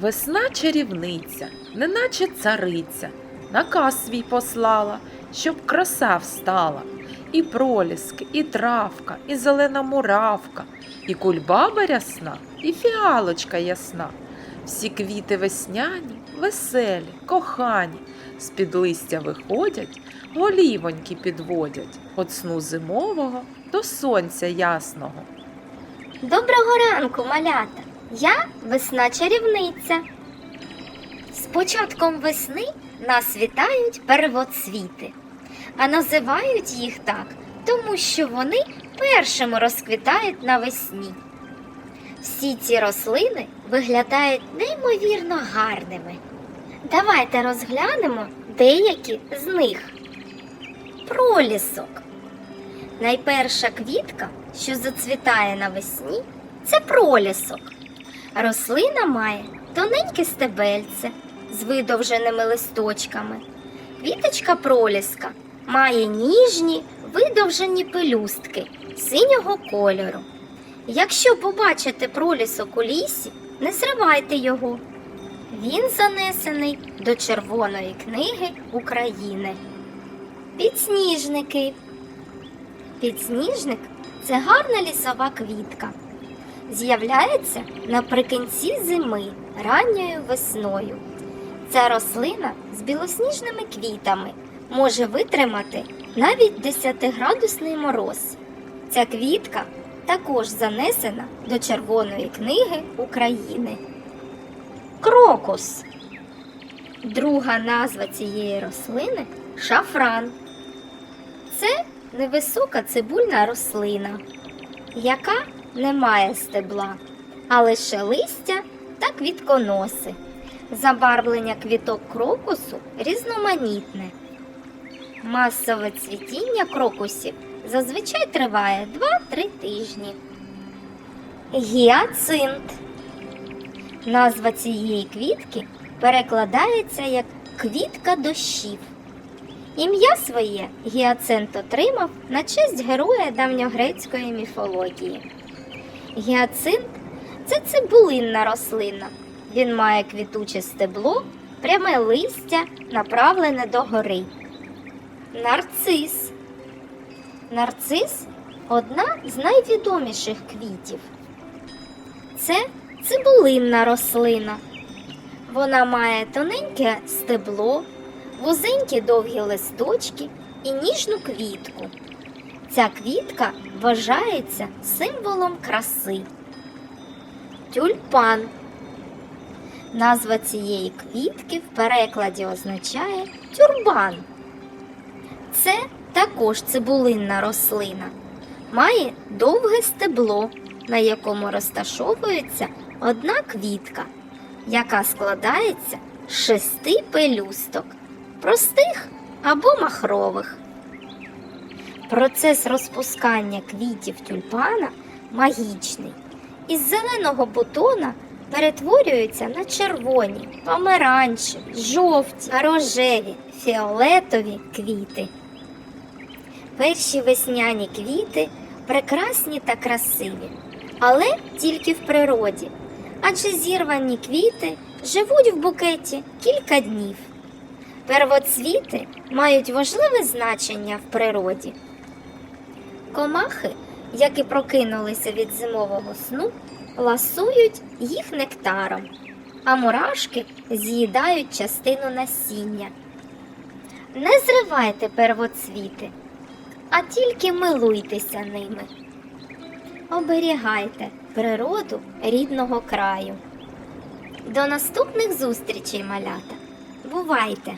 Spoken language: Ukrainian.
Весна чарівниця, неначе цариця, наказ свій послала, щоб краса встала. І проліски, і травка, і зелена муравка, і кульбаба рясна, і фіалочка ясна. Всі квіти весняні, веселі, кохані, з-під листя виходять, голівоньки підводять, От сну зимового до сонця ясного. Доброго ранку, малята! Я весна чарівниця. З початком весни нас вітають первоцвіти, а називають їх так, тому що вони першими розквітають навесні. Всі ці рослини виглядають неймовірно гарними. Давайте розглянемо деякі з них. Пролісок. Найперша квітка, що зацвітає навесні, це пролісок. Рослина має тоненьке стебельце з видовженими листочками. Квіточка проліска має ніжні видовжені пелюстки синього кольору. Якщо побачите пролісок у лісі, не зривайте його. Він занесений до Червоної книги України. Підсніжники. Підсніжник це гарна лісова квітка. З'являється наприкінці зими, ранньою весною. Ця рослина з білосніжними квітами може витримати навіть 10-градусний мороз. Ця квітка також занесена до Червоної книги України. Крокус. Друга назва цієї рослини шафран. Це невисока цибульна рослина, яка не має стебла, а лише листя та квітконоси. Забарвлення квіток крокусу різноманітне. Масове цвітіння крокусів зазвичай триває 2-3 тижні. Гіацинт. Назва цієї квітки перекладається як квітка дощів. Ім'я своє гіацинт отримав на честь героя давньогрецької міфології. Гіацинт це цибулинна рослина. Він має квітуче стебло, пряме листя, направлене догори. Нарцис. Нарцис одна з найвідоміших квітів. Це цибулинна рослина. Вона має тоненьке стебло, вузенькі довгі листочки і ніжну квітку. Ця квітка вважається символом краси. Тюльпан. Назва цієї квітки в перекладі означає тюрбан. Це також цибулинна рослина. Має довге стебло, на якому розташовується одна квітка, яка складається з шести пелюсток, простих або махрових. Процес розпускання квітів тюльпана магічний. Із зеленого бутона перетворюються на червоні, помаранчеві, жовті, рожеві, фіолетові квіти. Перші весняні квіти прекрасні та красиві, але тільки в природі, адже зірвані квіти живуть в букеті кілька днів. Первоцвіти мають важливе значення в природі. Комахи, які прокинулися від зимового сну, ласують їх нектаром, а мурашки з'їдають частину насіння. Не зривайте первоцвіти, а тільки милуйтеся ними. Оберігайте природу рідного краю. До наступних зустрічей, малята! Бувайте!